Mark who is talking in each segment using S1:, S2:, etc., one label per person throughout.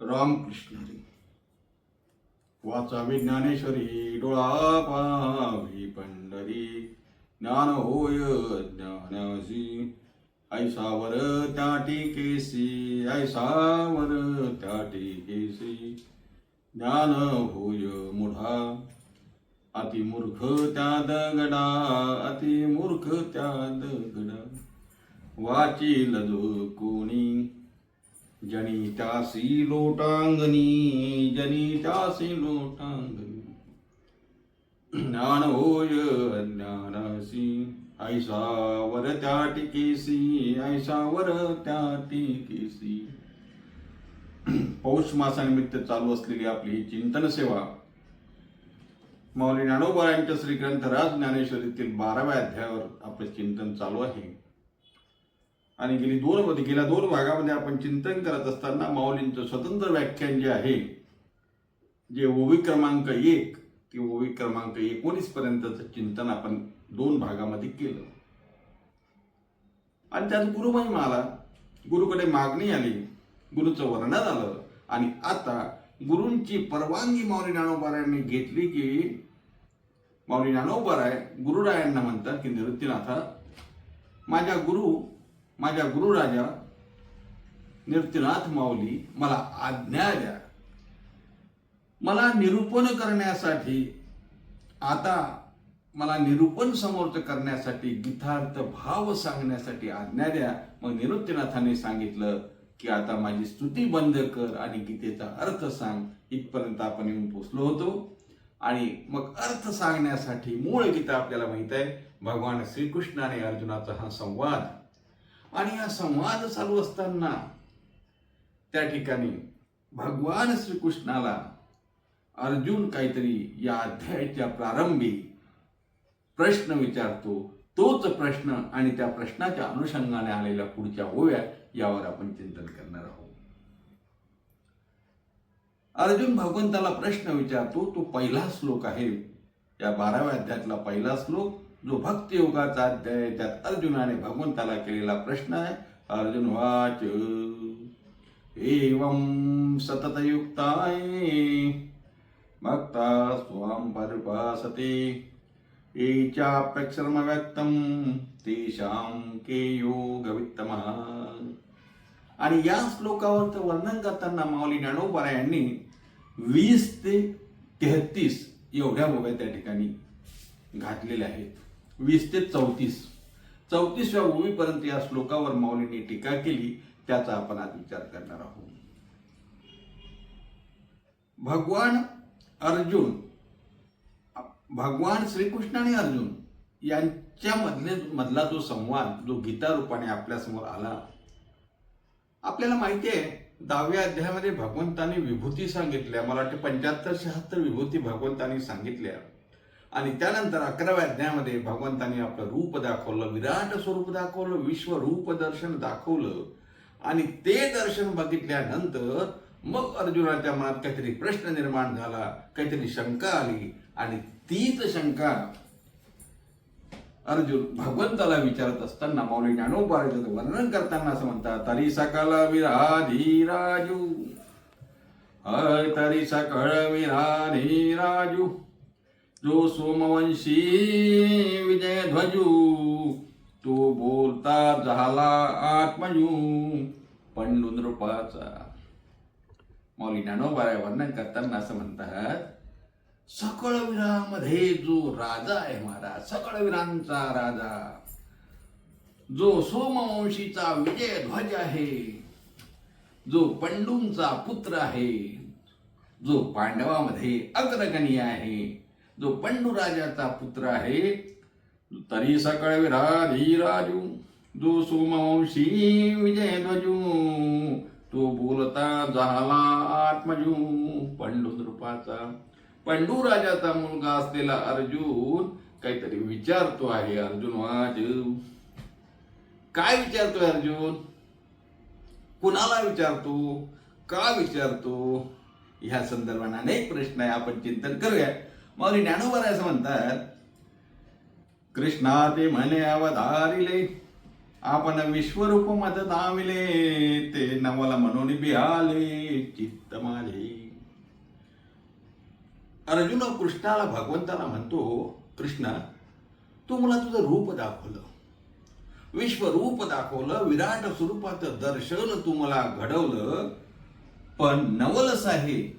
S1: रामकृष्णरी वाचावी ज्ञानेश्वरी डोळा पावी पंढरी। ज्ञान होय ज्ञानासी ऐसावर त्या टीकेसी ऐसावर त्या टिकेसी। ज्ञान होय मुढा अति मूर्ख त्या दगडा अति मूर्ख त्या दगडा। वाचील जो कोणी जनी त्यासी लोटांगणी जनी त्यासी लोटांगणी ज्ञान होय ज्ञानासी ऐसा वर त्या टिकेसी ऐसा वर त्या टिकेसी पौष मासानिमित्त चालू असलेली आपली चिंतन सेवा माऊली ज्ञानोबा यांच्या श्री राज ज्ञानेश्वरीतील बाराव्या अध्यायावर आपलं चिंतन चालू आहे. आणि गेली दोन मध्ये गेल्या दोन भागामध्ये आपण चिंतन करत असताना माऊलींचं स्वतंत्र व्याख्यान जे आहे जे ओवी क्रमांक एक ते ओवी क्रमांक एकोणीस पर्यंतचं चिंतन आपण दोन भागामध्ये केलं. आणि त्यात गुरुमहिमा आला गुरुकडे मागणी आली गुरुचं वर्णन आलं आणि आता गुरूंची परवानगी माऊली ज्ञानोबारायांनी घेतली की माऊली ज्ञानोबाराय गुरुरायांना म्हणतात की निवृत्तीनाथा माझ्या गुरु माझ्या गुरुराजा निवृत्तीनाथ माऊली मला आज्ञा द्या. मला निरूपण करण्यासाठी आता मला निरूपण समोरचं करण्यासाठी गीतार्थ भाव सांगण्यासाठी आज्ञा द्या. मग निवृत्तीनाथाने सांगितलं की आता माझी स्तुती बंद कर आणि गीतेचा अर्थ सांग. इथपर्यंत आपण येऊन पोचलो होतो. आणि मग अर्थ सांगण्यासाठी मूळ गीता आपल्याला माहीत आहे. भगवान श्रीकृष्ण आणि अर्जुनाचा हा संवाद आणि हा संवाद चालू असताना त्या ठिकाणी भगवान श्रीकृष्णाला अर्जुन काहीतरी या अध्यायाच्या प्रारंभी प्रश्न विचारतो. तोच प्रश्न आणि त्या प्रश्नाच्या अनुषंगाने आलेल्या पुढच्या ओव्या यावर आपण चिंतन करणार आहोत. अर्जुन भगवंताला प्रश्न विचारतो तो पहिला श्लोक आहे. या बाराव्या अध्यायातला पहिला श्लोक जो भक्तियोगाचा अध्याय आहे, त्यात अर्जुनाने भगवंताला केलेला प्रश्न आहे. अर्जुन वाच. एवं सततयुक्ताय. भक्ता स्वाम परिभासते एचाप्यक्षरम व्यक्तम तेषां के योगवित्तमः. आणि या श्लोकावरचं वर्णन करताना माऊली ज्ञानोबारा यांनी वीस ते तेहतीस एवढ्या ओव्या त्या ठिकाणी घातलेल्या आहेत. वीस ते चौतीस. चौतीसव्या ओवीपर्यंत या श्लोकावर माऊलींनी टीका केली त्याचा आपण आज विचार करणार आहोत. भगवान अर्जुन भगवान श्रीकृष्ण आणि अर्जुन यांच्या मधले मधला जो संवाद जो गीता रूपाने आपल्यासमोर आला आपल्याला माहिती आहे दहाव्या अध्यायामध्ये भगवंतांनी विभूती सांगितल्या. मला वाटते पंच्याहत्तर शहात्तर विभूती भगवंतानी सांगितल्या. आणि त्यानंतर अकराव्या अध्यायामध्ये भगवंतानी आपलं रूप दाखवलं विराट स्वरूप दाखवलं विश्वरूप दर्शन दाखवलं. आणि ते दर्शन बघितल्यानंतर मग अर्जुनाच्या मनात काहीतरी प्रश्न निर्माण झाला काहीतरी शंका आली. आणि तीच शंका अर्जुन भगवंताला विचारत असताना माऊली ज्ञानोपार्जन वर्णन करताना असं म्हणतात तरी सकल विराधी राजू तरी सकळ विराधी राजू जो सोमवंशी विजय ध्वजू तो बोलता झाला आत्मजू पंडू नृपाचा. माऊली ज्ञानोबारा वर्णन करताना असं म्हणतात सकळवीरामध्ये जो राजा आहे महाराज सकळवीरांचा राजा जो सोमवंशीचा विजय ध्वज आहे जो पंडूंचा पुत्र आहे जो पांडवामध्ये अग्रगणी आहे जो पंडू राजाचा पुत्र आहे तरी सकळ विराधी राजू. जो सोमवंशी विजय ध्वजू तो बोलता झाला आत्मजू. पंडू नृपाचा पंडू राजाचा मुलगा असलेला अर्जुन काहीतरी विचारतो आहे अर्जुन वाज काय विचारतोय अर्जुन कुणाला विचारतो? का विचारतो? ह्या संदर्भाने अनेक प्रश्न आहे. आपण चिंतन करूया. माऊली ज्ञानोबर असं म्हणतात कृष्णा ते म्हणे अवधारिले आपण विश्वरूप मत दाविले ते नवाला म्हणून बिहाले चित्त माझे अर्जुन कृष्णाला भगवंताला म्हणतो कृष्ण तू मला तुझं रूप दाखवलं विश्वरूप दाखवलं विराट स्वरूपाचं दर्शन तू मला घडवलं पण नवलस आहे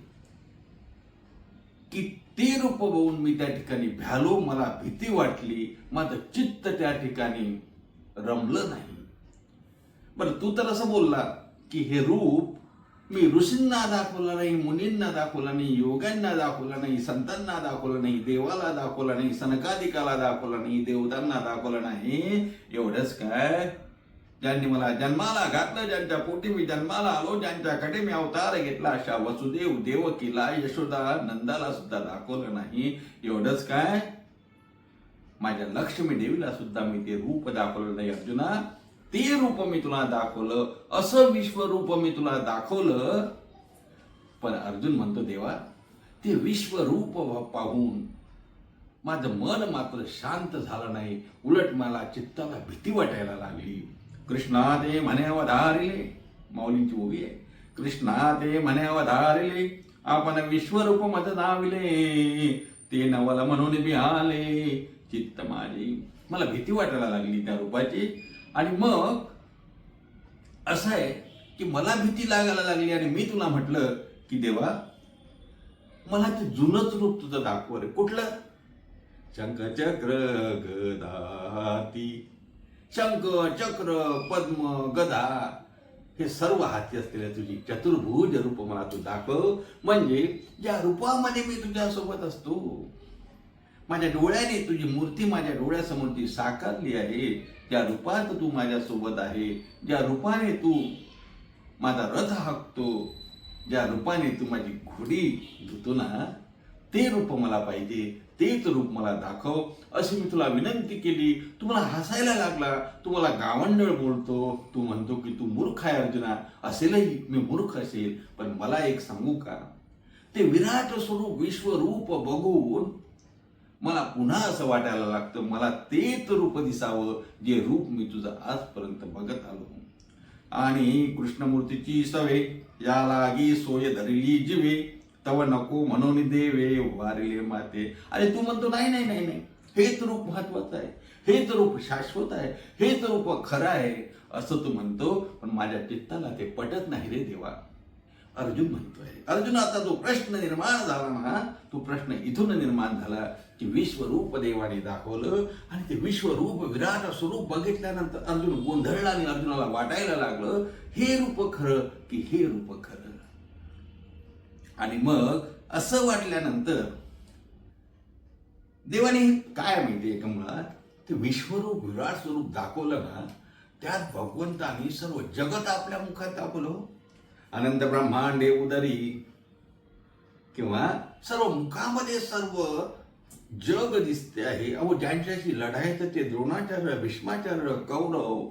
S1: ते रूप बघून मी त्या ठिकाणी भ्यालो मला भीती वाटली माझं चित्त त्या ठिकाणी रमलं नाही. बरं तू तर असं बोलला की हे रूप मी ऋषींना दाखवलं नाही मुनींना दाखवलं नाही योग्यांना दाखवलं नाही संतांना दाखवलं नाही देवाला दाखवलं नाही सनकादिकाला दाखवलं नाही देवतांना दाखवलं नाही. एवढंच काय? ज्यांनी मला जन्माला घातलं ज्यांच्या पोटी मी जन्माला आलो ज्यांच्याकडे मी अवतार घेतला अशा वसुदेव देवकीला यशोदा नंदाला सुद्धा दाखवलं नाही. एवढंच काय? माझ्या लक्ष्मी देवीला सुद्धा मी ते रूप दाखवलं नाही अर्जुना. ते रूप मी तुला दाखवलं. असं विश्वरूप मी तुला दाखवलं. पण अर्जुन म्हणतो देवा ते विश्वरूप पाहून माझं मन मात्र शांत झालं नाही. उलट मला चित्ताला भीती वाटायला लागली. कृष्णा ते म्हणे अवधारिले माऊलींची उभी आहे कृष्णा ते म्हणे अवधारिले आपण विश्वरूप मत दाविले ते नवल म्हणून बी आले चित्त माझी मला भीती वाटायला लागली त्या रूपाची आणि मग असं आहे की मला भीती लागायला लागली आणि मी तुला म्हटलं की देवा मला ते जुनच रूप तुझं दाखव रे कुठलं शंख चक्र गदाती शंख चक्र पद्म गदा हे सर्व हाती असलेल्या तुझी चतुर्भुज रूप मला तू दाखव. म्हणजे ज्या रूपामध्ये मी तुझ्यासोबत असतो माझ्या डोळ्याने तुझी मूर्ती माझ्या डोळ्यासमोर ती साकारली आहे ज्या रूपात तू माझ्यासोबत आहे. ज्या रूपाने तू माझा रथ हाकतो ज्या रूपाने तू माझी घोडी धुतो ना ते रूप मला पाहिजे तेच रूप मला दाखव. अशी मी तुला विनंती केली. तुम्हाला हसायला लागला तू मला गावंडळ बोलतो. तू म्हणतो की तू मूर्ख आहे अर्जुना. असेलही मी मूर्ख असेल पण मला एक सांगू का? ते विराट स्वरूप विश्वरूप बघून मला पुन्हा असं वाटायला लागतं मला तेच रूप दिसावं जे रूप मी तुझं आजपर्यंत बघत आलो. आणि कृष्णमूर्तीची सवे या लागी सोय धरली जिवे. तव नको म्हणून देवे वारिले माते. अरे तू म्हणतो नाही नाही नाही नाही. हेच रूप महत्वाचं आहे. हेच रूप शाश्वत आहे. हेच रूप खरं आहे. असं तू म्हणतो पण माझ्या चित्ताला ते पटत नाही रे देवा. अर्जुन म्हणतोय अर्जुन आता जो प्रश्न निर्माण झाला ना तो प्रश्न इथून निर्माण झाला की विश्वरूप देवाने दाखवलं आणि ते विश्वरूप विराट स्वरूप बघितल्यानंतर अर्जुन गोंधळला आणि अर्जुनाला वाटायला लागलं हे रूप खरं की हे रूप खरं? आणि मग असं वाटल्यानंतर देवाने काय माहितीये एका मुळात? ते विश्वरूप विराट स्वरूप दाखवलं ना त्यात भगवंतानी सर्व जगत आपल्या मुखात दाखवलं. अनंत ब्रह्मांडे उदरी किंवा सर्व मुखामध्ये सर्व जग दिसते आहे. अहो ज्यांच्याशी लढायचं ते द्रोणाचार्य भीष्माचार्य कौरव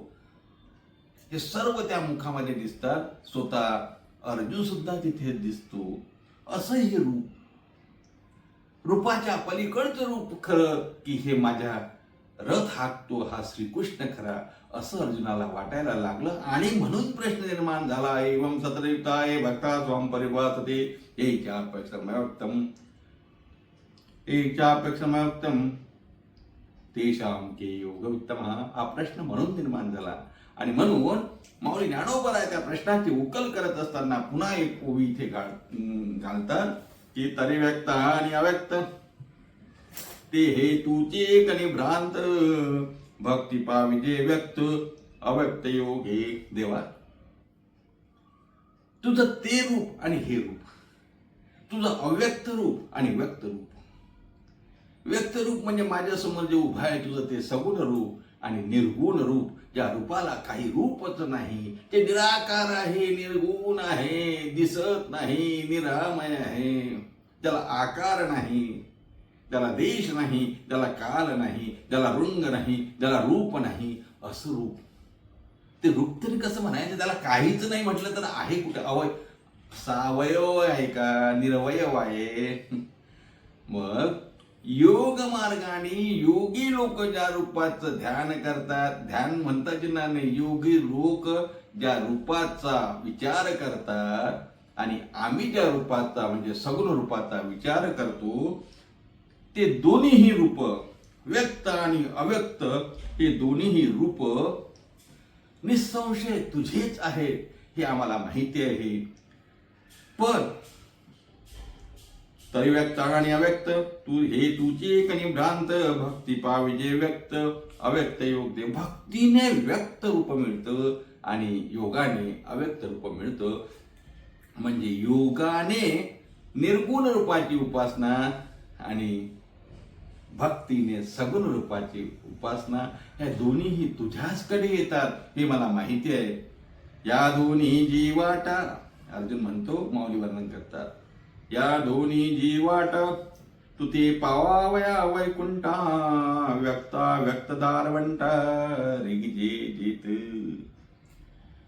S1: हे सर्व त्या मुखामध्ये दिसतात. स्वतः अर्जुन सुद्धा तिथे दिसतो. असंही रूप. रूपाच्या पलीकडचं रूप खरं की हे माझ्या रथ हाकतो हा श्रीकृष्ण खरा असं अर्जुनाला वाटायला लागलं. आणि म्हणून प्रश्न निर्माण झाला एवं सतयुक्ताय भक्ता स्वाम परिभासते एकापेक्षमयुक्तम मयोक्तम तेषाम के योग हा प्रश्न म्हणून निर्माण झाला. आणि म्हणून माऊली ज्ञानोबर आहे त्या प्रश्नाची उकल करत असताना पुन्हा एक ओवी इथे घाल घालतात. की तरी व्यक्त आणि अव्यक्त. ते हे तुचे आणि भ्रांत भक्ती पाविजे व्यक्त. अव्यक्त योग हे देवा. तुझं ते रूप आणि हे रूप. तुझं अव्यक्त रूप आणि व्यक्त रूप. व्यक्त रूप म्हणजे माझ्यासमोर जे उभं आहे तुझं ते सगुण रूप आणि निर्गुण रूप ज्या रूपाला काही रूपच नाही ते निराकार आहे निर्गुण आहे दिसत नाही निरामय आहे. त्याला आकार नाही त्याला देश नाही त्याला काल नाही त्याला रंग नाही त्याला रूप नाही असं रूप. ते रूप तरी कसं म्हणायचं? त्याला काहीच नाही म्हटलं तर आहे कुठं? अवय सावयव आहे का? निरवयव आहे. मग योग मार्गाने योगी लोक ज्या रूपाचं ध्यान करतात ध्यान म्हणतात ना नाही योगी लोक ज्या रूपाचा विचार करतात आणि आम्ही ज्या रूपाचा म्हणजे सगुण रूपाचा विचार करतो ते दोन्हीही रूप व्यक्त आणि अव्यक्त हे दोन्हीही रूप निसंशय तुझेच आहे हे आम्हाला माहिती आहे. पण तरी व्यक्त आणि अव्यक्त. तू हे तुझी एक भ्रांत भक्ती पाविजे व्यक्त. अव्यक्त योग दे भक्तीने व्यक्त रूप मिळतं आणि योगाने अव्यक्त रूप मिळतं. म्हणजे योगाने निर्गुण रूपाची उपासना आणि भक्तीने सगुण रूपाची उपासना ह्या दोन्हीही तुझ्याचकडे येतात हे मला माहिती आहे. या दोन्ही जीवाटा अर्जुन म्हणतो माऊली वर्णन करतात. या दोन्ही जीवाट तू ते पावावया वैकुंठा व्यक्ता व्यक्तदारवंटा रिगजे जित.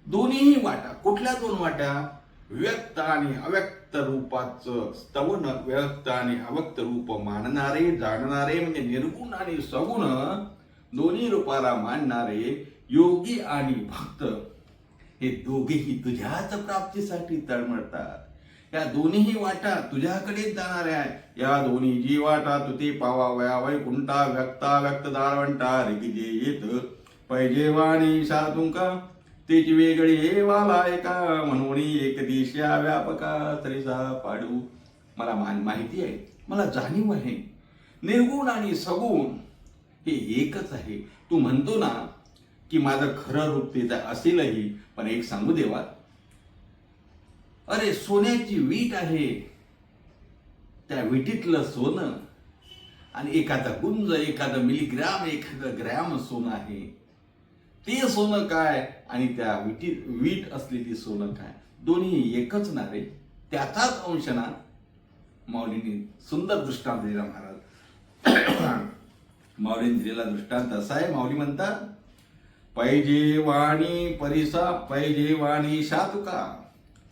S1: दोन्ही वाटा कुठल्या दोन वाट्या व्यक्त आणि अव्यक्त रूपाचं स्तवन व्यक्त आणि अव्यक्त रूप मानणारे जाणणारे म्हणजे निर्गुण आणि सगुण दोन्ही रूपाला मानणारे योगी आणि भक्त. हे दोघेही तुझ्याच प्राप्तीसाठी तळमळतात. या दोन्ही वाटा तुझ्याकडेच जाणार आहे. या दोन्ही जी वाटा तुती पावा वया पावावया वैकुंठा व्यक्ता व्यक्त दारवंटा रिगिजे येत. पैजे वाणी तुमका तेची वेगळी हे वाला एका म्हणून एक दिशा व्यापका तरीसा पाडू. मला मान माहिती आहे मला जाणीव आहे. निर्गुण आणि सगुण हे एकच आहे. तू म्हणतो ना की माझं खरं रूप तेच असेलही पण एक सांगू देवा अरे सोन्याची वीट आहे. त्या विटीतलं सोनं. आणि एखादा गुंज एखादं मिलीग्राम एखादं ग्रॅम सोनं आहे. ते सोनं काय? आणि त्या विटी वीट असलेली सोनं काय? दोन्ही एकच ना रे. त्याचाच अंश ना. माऊलींनी सुंदर दृष्टांत दिला महाराज. माऊलीने दिलेला दृष्टांत असा आहे. माऊली म्हणतात पैजे वाणी परिसा पैजे वाणी शातुका.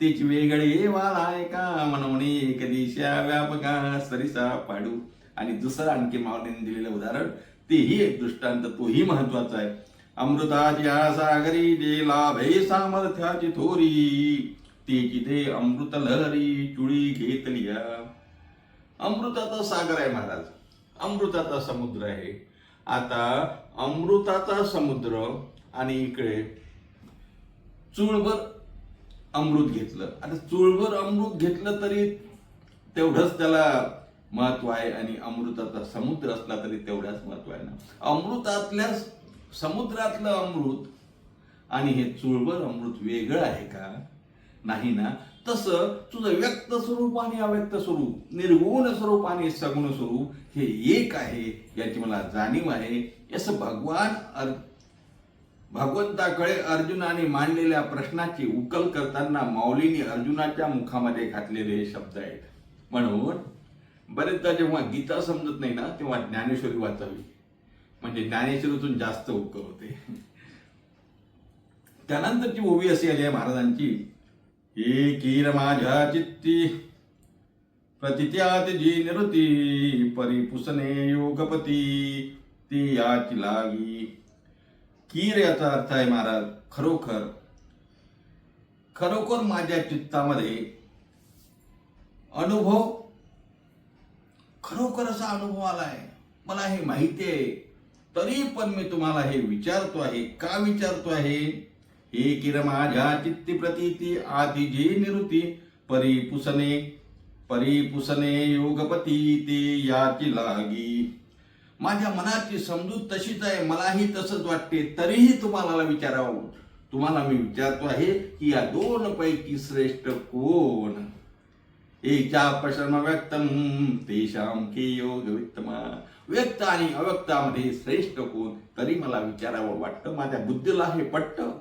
S1: तेच वेगळे वालाय का म्हणून एक दिशा व्यापका सरिसा पाडू. आणि दुसरं आणखी माऊलींनी दिलेलं उदाहरण तेही एक दृष्टांत तोही महत्त्वाचा आहे. अमृताच्या सागरी जे लाभे सामर्थ्याची थोरी. तेची जिथे अमृत लहरी चुळी घेतली अमृताचा सागर आहे महाराज. अमृताचा समुद्र आहे. आता अमृताचा समुद्र आणि इकडे चुळभर अमृत घेतलं. आता चुळभर अमृत घेतलं तरी तेवढंच त्याला महत्त्व आहे आणि अमृताचा समुद्र असला तरी तेवढ्याच महत्त्व आहे ना. अमृतातल्या समुद्रातलं अमृत आणि हे चुळभर अमृत वेगळं आहे का? नाही ना. तसं तुझं व्यक्त स्वरूप आणि अव्यक्त स्वरूप निर्गुण स्वरूप आणि सगुण स्वरूप हे एक आहे याची मला जाणीव आहे. असं भगवान भगवंताकडे अर्जुनाने मांडलेल्या प्रश्नाची उकल करताना माऊलीने अर्जुनाच्या मुखामध्ये घातलेले हे शब्द आहेत. म्हणून बरेचदा जेव्हा गीता समजत नाही ना तेव्हा ज्ञानेश्वरी वाचावी. म्हणजे ज्ञानेश्वरीतून जास्त उकल होते. त्यानंतरची ओवी अशी आली आहे महाराजांची. हे कीर माझ्या चित्ती प्रतित्यात जी निरुती परिपुसने योगपती ती याची लागी कीर याचा अर्थ आहे महाराज खरोखर. खरोखर माझ्या चित्तामध्ये अनुभव खरोखर असा अनुभव आलाय मला हे माहिती आहे. तरी पण मी तुम्हाला हे विचारतो आहे का विचारतो आहे? हे किर माझ्या चित्ती प्रतीती आधी जे निरुती परिपुसने परिपुसने योगपती ते याची लागी. माझ्या मनाची समजूत तशीच आहे मलाही तसंच वाटते. तरीही तुम्हाला विचारावं. तुम्हाला मी विचारतो आहे की या दोन पैकी श्रेष्ठ कोण? एका प्रश्न व्यक्तम तेशाम के योग वित्तमा. व्यक्त आणि अव्यक्तामध्ये श्रेष्ठ कोण? तरी मला विचारावं वाटतं. माझ्या बुद्धीला हे पटतं.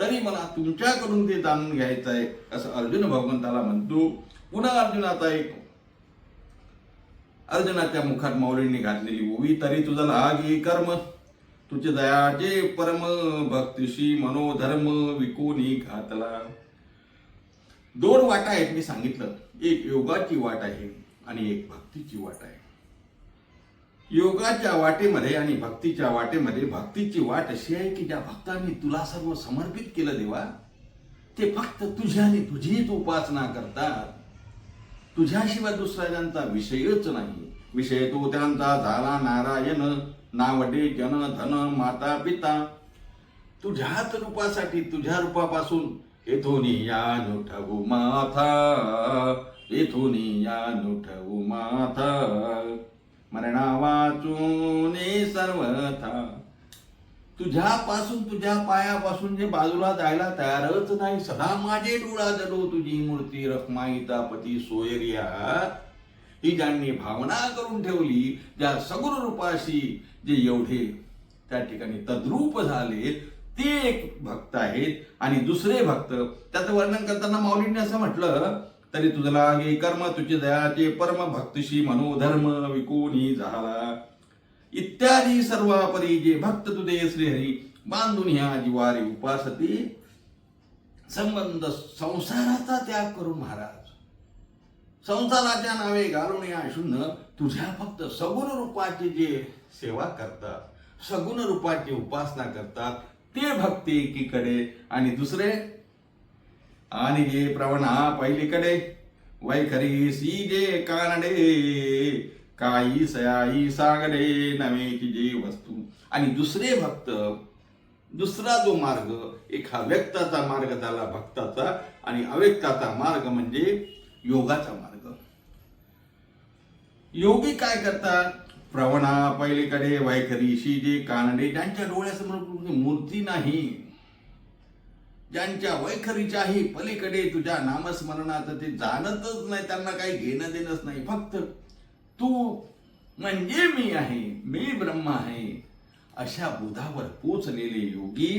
S1: तरी मला तुमच्याकडून ते जाणून घ्यायचं आहे. असं अर्जुन भगवंताला म्हणतो पुन्हा अर्जुनाचा एक अर्जुनाच्या मुखात माऊलींनी घातलेली ओवी तरी तुझा लागी कर्म. तुझे दयाचे परम भक्तिशी मनोधर्म विकोनी घातला. दोन वाटा आहेत मी सांगितलं. एक योगाची वाट आहे आणि एक भक्तीची वाट आहे. योगाच्या वाटेमध्ये आणि भक्तीच्या वाटेमध्ये भक्तीची वाट अशी आहे की ज्या भक्तांनी तुला सर्व समर्पित केलं देवा ते फक्त तुझ्या आणि तुझीच उपासना करतात. तुझ्याशिवाय दुसरा त्यांचा विषयच नाही. विषय तो त्यांचा झाला नारायण नावडे जन धन माता पिता. तुझ्याच रूपासाठी तुझ्या रूपापासून येथून या नुठवू माथा. येथून या नुठवू माथा. मरणा वाचून सर्वथा. तुझ्यापासून तुझ्या पायापासून जे बाजूला जायला तयारच नाही. सदा माझे डोळा जडो तुझी मूर्ती रखमाईता पती सोयरिया. ही ज्यांनी भावना करून ठेवली ज्या सगुण रूपाशी जे एवढे त्या ठिकाणी तद्रूप झाले ते एक भक्त आहेत आणि दुसरे भक्त त्याचं वर्णन करताना माऊलींनी असं म्हटलं तरी तुझला लागे कर्म तुझे दयाचे परम भक्तशी मनोधर्म विकोणी झाला. इत्यादी सर्व परी जे भक्त तुदे श्रीहरी बांधून ह्या जिवारी उपासती संबंध संसाराचा त्याग करून महाराज संसाराच्या नावे घालून या शून्य तुझ्या फक्त सगुण रूपाची जे सेवा करतात सगुण रूपाची उपासना करतात ते भक्ती एकीकडे आणि दुसरे आणि जे प्रवणा पहिलीकडे वैखरी सी जे कानडे काही सयाई सागरे नवेची जे वस्तू. आणि दुसरे भक्त दुसरा जो मार्ग एक हा व्यक्ताचा मार्ग झाला भक्ताचा आणि अव्यक्ताचा मार्ग म्हणजे योगाचा मार्ग. योगी काय करतात? प्रवणा पहिलीकडे वैखरीशी जे कानडे ज्यांच्या डोळ्यासमोर मूर्ती नाही ज्यांच्या वैखरीच्याही पलीकडे तुझ्या नामस्मरणाचं ते जाणतच नाही त्यांना काही घेणं देणंच नाही. फक्त तू म्हणजे मी आहे मी ब्रह्म आहे अशा बोधावर पोचलेले योगी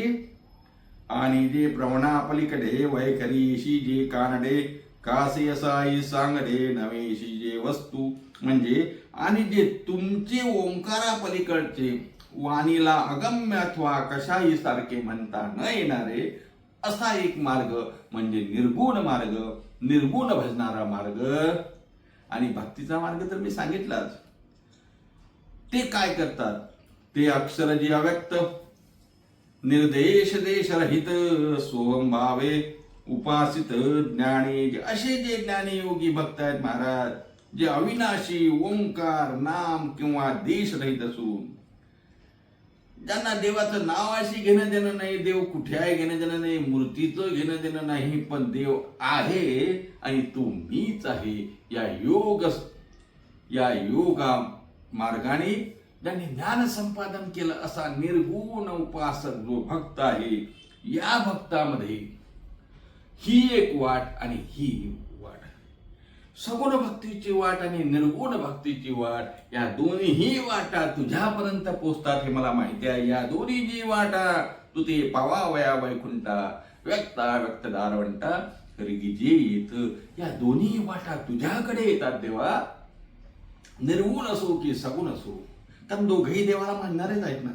S1: आणि जे प्रवणा पलीकडे वैखरीशी जे कानडे कासे असाई सांगडे नवेशी जे वस्तू म्हणजे आणि जे तुमचे ओंकारा पलीकडचे वाणीला अगम्य अथवा कशाही सारखे म्हणता न येणारे असा एक मार्ग म्हणजे निर्गुण मार्ग निर्गुण भजणारा मार्ग आणि भक्तीचा मार्ग तर मी सांगितलाच. ते काय करतात? ते अक्षर जे अव्यक्त. निर्देश देश रहित सोहम भावे उपासित ज्ञानी. जे असे जे ज्ञानी योगी भक्त आहेत महाराज जे अविनाशी ओंकार नाम किंवा देश रहित असून. ज्यांना देवाचं नावाशी घेणं देणं नाही देव कुठे आहे घेणं देणं नाही मूर्तीचं घेणं देणं नाही पण देव आहे आणि तो मीच आहे. या योग या योगा मार्गाने ज्यांनी ज्ञान संपादन केलं असा निर्गुण उपासक जो भक्त आहे या भक्तामध्ये ही एक वाट आणि ही सगुण भक्तीची वाट आणि निर्गुण भक्तीची वाट या दोन्हीही वाटा तुझ्यापर्यंत पोचतात हे मला माहिती आहे. या दोन्ही जी वाटा तू ते पावावया वैकुंठा व्यक्ता व्यक्त दारवंटा जे येत या दोन्ही वाटा तुझ्याकडे येतात देवा. निर्गुण असो की सगुण असो कारण दोघेही देवाला मानणारेच आहेत ना.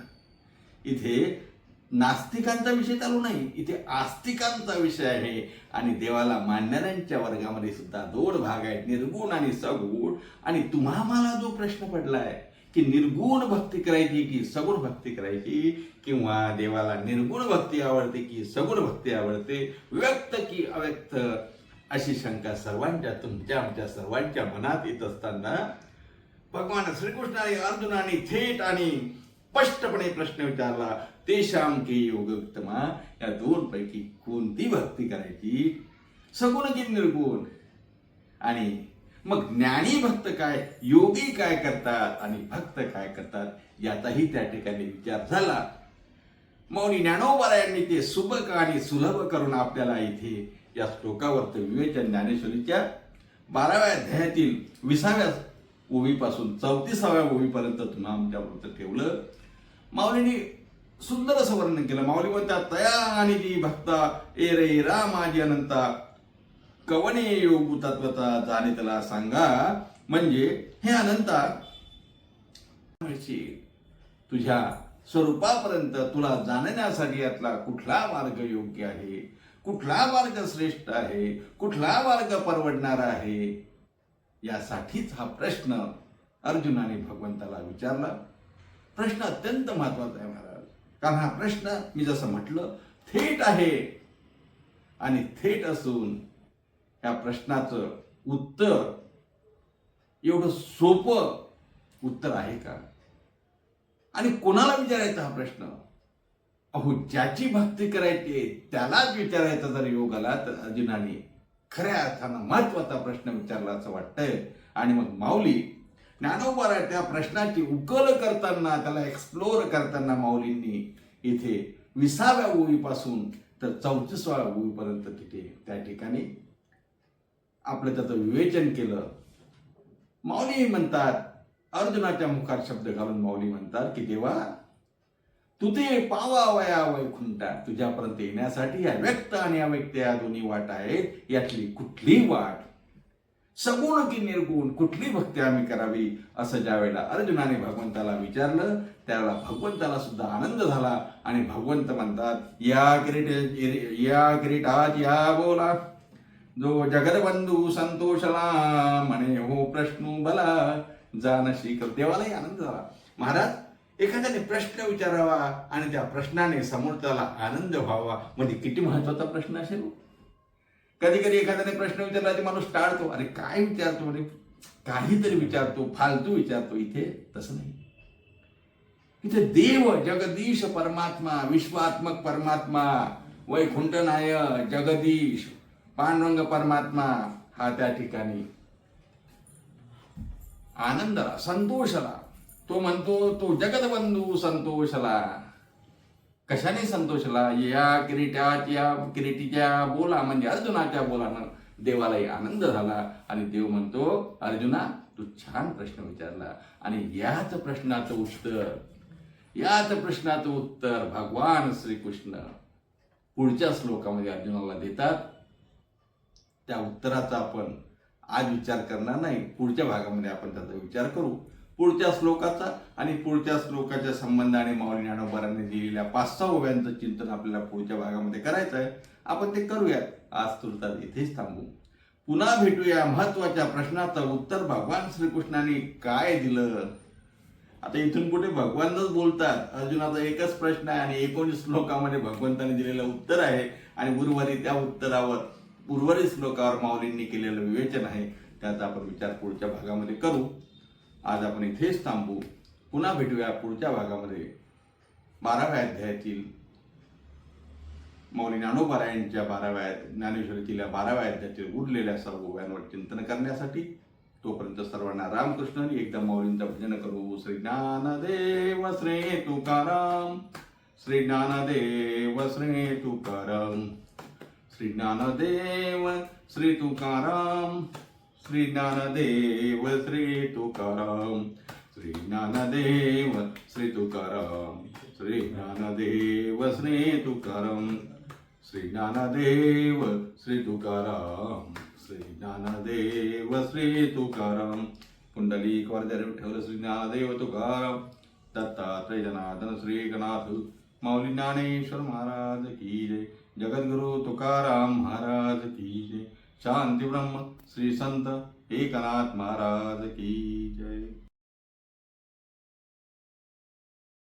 S1: इथे नास्तिकांचा विषय चालू नाही इथे आस्तिकांचा विषय आहे. आणि देवाला मानणाऱ्यांच्या वर्गामध्ये सुद्धा दोन भाग आहेत निर्गुण आणि सगुण. आणि तुम्हा मला जो प्रश्न पडलाय की निर्गुण भक्ती करायची की सगुण भक्ती करायची? किंवा देवाला निर्गुण भक्ती आवडते की सगुण भक्ती आवडते? व्यक्त की अव्यक्त? अशी शंका सर्वांच्या तुमच्या आमच्या सर्वांच्या मनात येत असताना भगवान श्रीकृष्णाने अर्जुनाने थेट आणि स्पष्टपणे प्रश्न विचारला तेशाम के योगोत्तमा या दोन पैकी कोणती भक्ती करायची? सगुण की निर्गुण. आणि मग ज्ञानी भक्त काय योगी काय करतात आणि भक्त काय करतात याचाही त्या ठिकाणी विचार झाला. मौनी ज्ञानोबरायांनी ते सुबक आणि सुलभ करून आपल्याला इथे या श्लोकावर विवेचन ज्ञानेश्वरीच्या बाराव्या अध्यायातील विसाव्या ओवीपासून चौतीसाव्या ओवीपर्यंत तुम्हाला आमच्यापुरतं ठेवलं. माऊलीने सुंदर असं वर्णन केलं. माऊली म्हणतात तया आणि जी भक्ता ए रे रामाजी अनंता कवने योग तत्वता जाणे त्याला सांगा. म्हणजे हे अनंता तुझ्या स्वरूपापर्यंत तुला जाणण्यासाठी यातला कुठला मार्ग योग्य आहे? कुठला मार्ग श्रेष्ठ आहे? कुठला मार्ग परवडणार आहे? यासाठीच हा प्रश्न अर्जुनाने भगवंताला विचारला. प्रश्न अत्यंत महत्त्वाचा आहे महाराज. कारण हा प्रश्न मी जसं म्हटलं थेट आहे आणि थेट असून या प्रश्नाचं उत्तर एवढं सोपं उत्तर आहे का? आणि कोणाला विचारायचा हा प्रश्न? अहो ज्याची भक्ती करायची आहे, त्यालाच विचारायचा जर योग आला तर अर्जुनाने खऱ्या अर्थानं महत्त्वाचा प्रश्न विचारला असं वाटतंय. आणि मग माऊली ज्ञानोबा त्या प्रश्नाची उकल करताना त्याला एक्सप्लोर करताना माऊलींनी इथे विसाव्या ओळीपासून तर चौतीसव्या ओळीपर्यंत तिथे त्या ठिकाणी आपलं त्याचं विवेचन केलं. माऊली म्हणतात अर्जुनाच्या मुखात शब्द घालून माऊली म्हणतात की देवा तू ते पावावया वैकुंठा तुझ्यापर्यंत येण्यासाठी या व्यक्त आणि अव्यक्त या दोन्ही वाट आहेत. यातली कुठली वाट सगुण की निर्गुण कुठली भक्ती आम्ही करावी? असं ज्या वेळेला अर्जुनाने भगवंताला विचारलं त्यावेळेला भगवंताला सुद्धा आनंद झाला आणि भगवंत म्हणतात या किरीट या किरीटात या बोला. जो जगदबंधू संतोषला म्हणे हो प्रश्न बला. जानशी कर देवालाही आनंद झाला. महाराज एखाद्याने प्रश्न विचारावा आणि त्या प्रश्नाने समोरच्याला आनंद व्हावा. म्हणजे किती महत्त्वाचा प्रश्न असेल? कधी कधी एखाद्याने प्रश्न विचारला ते माणूस टाळतो. अरे काय विचारतो? म्हणजे काहीतरी विचारतो फालतू विचारतो. इथे तसं नाही. इथे देव जगदीश परमात्मा विश्वात्मक परमात्मा वैकुंठनाय जगदीश पांडुरंग परमात्मा हा त्या ठिकाणी. आनंदला संतोषला. तो म्हणतो तो जगदबंधू संतोषला. कशाने संतोषला? या किरीटाच्या या किरीटीच्या बोला म्हणजे अर्जुनाच्या बोलानं देवालाही आनंद झाला. आणि देव म्हणतो अर्जुना तू छान प्रश्न विचारला. आणि याच प्रश्नाचं उत्तर याच प्रश्नाचं उत्तर भगवान श्रीकृष्ण पुढच्या श्लोकामध्ये अर्जुनाला देतात. त्या उत्तराचा आपण आज विचार करणार नाही. पुढच्या भागामध्ये आपण त्याचा विचार करू. पुढच्या श्लोकाचा आणि पुढच्या श्लोकाच्या संबंधाने माऊली ज्ञानोबरांनी दिलेल्या पाच सहा ओव्यांचं चिंतन आपल्याला पुढच्या भागामध्ये करायचं आहे. आपण ते करूया आज तुर्तात इथेच थांबू. पुन्हा भेटूया महत्त्वाच्या प्रश्नाचं उत्तर. भगवान श्रीकृष्णाने काय दिलं? आता इथून कुठे भगवानच बोलतात. अर्जुनाचा एकच प्रश्न आहे आणि एकोणीस श्लोकामध्ये भगवंताने दिलेलं उत्तर आहे आणि उर्वरित त्या उत्तरावर उर्वरित श्लोकावर माऊलींनी केलेलं विवेचन आहे. त्याचा आपण विचार पुढच्या भागामध्ये करू. आज आपण इथेच थांबू. पुन्हा भेटूया पुढच्या भागामध्ये. बाराव्या अध्यायातील मौली ज्ञानोबारायांच्या बाराव्या ज्ञानेश्वरीतील बाराव्या अध्यायातील उरलेल्या सर्व ओव्यांवर चिंतन करण्यासाठी तोपर्यंत सर्वांना रामकृष्ण एकदा मौलींचं भजन करू. श्री ज्ञानदेव श्री तुकाराम श्री ज्ञानदेव श्री तुकाराम श्री ज्ञानदेव श्री तुकाराम श्री ज्ञानदेव श्री तुकाराम श्री ज्ञानदेव श्री तुकाराम श्री ज्ञानदेव श्री तुकाराम श्री ज्ञानदेव श्री तुकाराम। श्री ज्ञानदेव श्री तुकाराम कुंडली ठेवलं श्री ज्ञानदेव तुकाराम दत्तात्रय जनार्दन श्री गणाथ माऊली ज्ञानेश्वर महाराज की जय। जगद्गुरु तुकाराम महाराज की जय। शांती ब्रह्म श्री संत एकनाथ महाराज की जय।